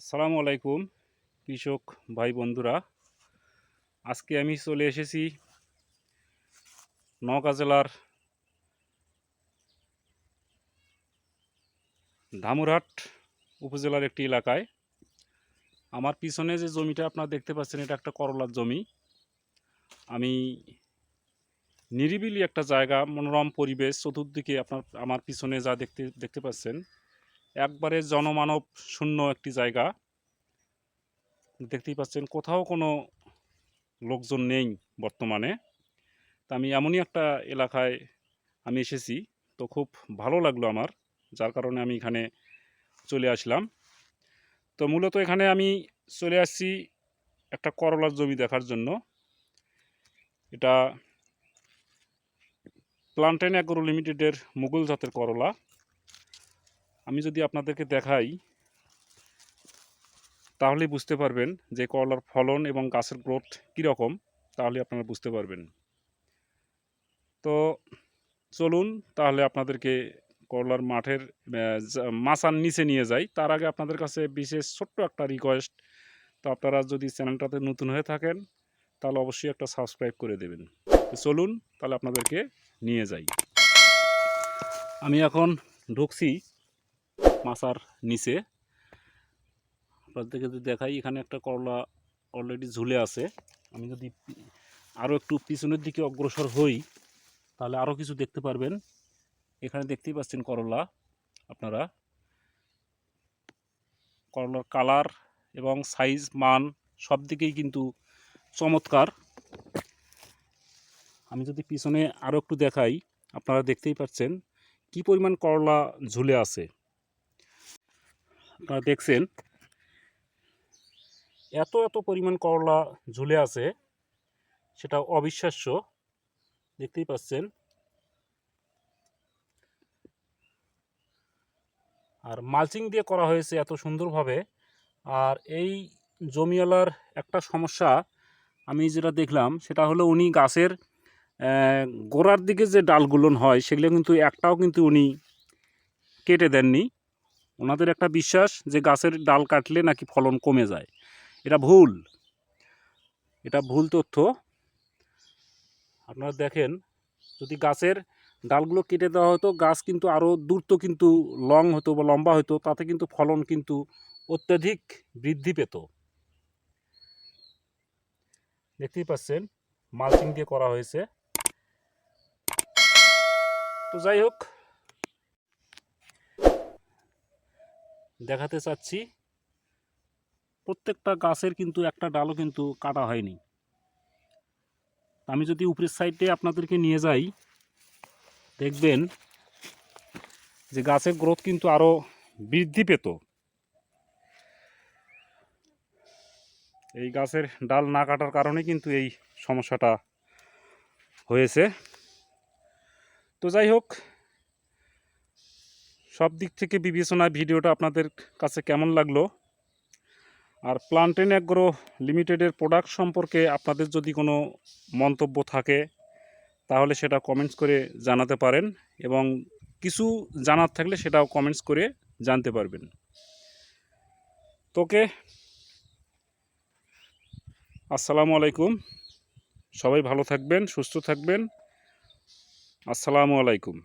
আসসালামু আলাইকুম, কৃষক ভাই বন্ধুরা। আজকে আমি চলে এসেছি নওগাঁ জেলার ধামুরহাট উপজেলার একটি এলাকায়। আমার পিছনে যে জমিটা আপনারা দেখতে পাচ্ছেন, এটা একটা করলার জমি। আমি নিরিবিলি একটা জায়গা, মনোরম পরিবেশ, চতুর্দিকে আপনার, আমার পিছনে যা দেখতে দেখতে পাচ্ছেন একবারে জনমানব শূন্য একটি জায়গা। দেখতেই পাচ্ছেন, কোথাও কোনো লোকজন নেই বর্তমানে। তা আমি এমনই একটা এলাকায় আমি এসেছি, তো খুব ভালো লাগল আমার, যার কারণে আমি এখানে চলে আসলাম। তো মূলত এখানে আমি চলে আসছি একটা করলার জমি দেখার জন্য। এটা প্লান্টেন অ্যাগ্রো লিমিটেডের মুঘল জাতের করলা। আমি যদি আপনাদেরকে দেখাই তাহলে বুঝতে পারবেন যে করলার ফলন এবং গাছের গ্রোথ কীরকম, তাহলে আপনারা বুঝতে পারবেন। তো চলুন তাহলে আপনাদেরকে করলার মাঠের মাচার নিচে নিয়ে যাই। তার আগে আপনাদের কাছে বিশেষ ছোট্ট একটা রিকোয়েস্ট তো আপনারা যদি চ্যানেলটাতে নতুন হয়ে থাকেন, তাহলে অবশ্যই একটা সাবস্ক্রাইব করে দেবেন। চলুন তাহলে আপনাদেরকে নিয়ে যাই। আমি এখন ঢুকছি মাচার নিচে। আপনাদেরকে যদি দেখাই, এখানে একটা করলা অলরেডি ঝুলে আছে। আমি যদি আরও একটু পিছনের দিকে অগ্রসর হই, তাহলে আরও কিছু দেখতে পারবেন। এখানে দেখতেই পাচ্ছেন করলা আপনারা। করলার কালার এবং সাইজ মান সব দিকেই কিন্তু চমৎকার। আমি যদি পিছনে আরও একটু দেখাই, আপনারা দেখতেই পাচ্ছেন কি পরিমাণ করলা ঝুলে আছে। আপনারা দেখছেন, এত এত পরিমাণ করলা ঝুলে আছে, সেটা অবিশ্বাস্য। দেখতেই পাচ্ছেন। আর মালচিং দিয়ে করা হয়েছে এত সুন্দরভাবে। আর এই জমিওয়ালার একটা সমস্যা, আমি যেটা দেখলাম, সেটা হলো উনি গাছের গোড়ার দিকে যে ডালগুলো হয়, সেগুলো কিন্তু একটাও কিন্তু উনি কেটে দেননি। ওনাদের একটা বিশ্বাস যে গাছের ডাল কাটলে নাকি ফলন কমে যায়। এটা ভুল। এটা ভুল তথ্য। আপনারা দেখেন, যদি গাছের ডালগুলো কেটে দেওয়া হতো, গাছ কিন্তু আরও দ্রুত কিন্তু লং হতো বা লম্বা হতো, তাতে কিন্তু ফলন কিন্তু অত্যাধিক বৃদ্ধি পেত। দেখতেই পাচ্ছেন, মালচিং দিয়ে করা হয়েছে। তো যাই হোক দেখাতে চাচ্ছি, প্রত্যেকটা গাছের কিন্তু একটা ডালও কিন্তু কাটা হয়নি। আমি যদি উপরের সাইডে আপনাদেরকে নিয়ে যাই, দেখবেন যে গাছের গ্রোথ কিন্তু আরও বৃদ্ধি পেত। এই গাছের ডাল না কাটার কারণে কিন্তু এই সমস্যাটা হয়েছে। তো যাই হোক সব দিক থেকে বিবেচনায় ভিডিওটা আপনাদের কাছে কেমন লাগল? আর প্লান্টেন অ্যাগ্রো লিমিটেডের প্রোডাক্ট সম্পর্কে আপনাদের যদি কোনো মন্তব্য থাকে, তাহলে সেটা কমেন্টস করে জানাতে পারেন এবং কিছু জানার থাকলে সেটাও কমেন্টস করে জানতে পারবেন। তোকে, আসসালামু আলাইকুম। সবাই ভালো থাকবেন, সুস্থ থাকবেন। আসসালামু আলাইকুম।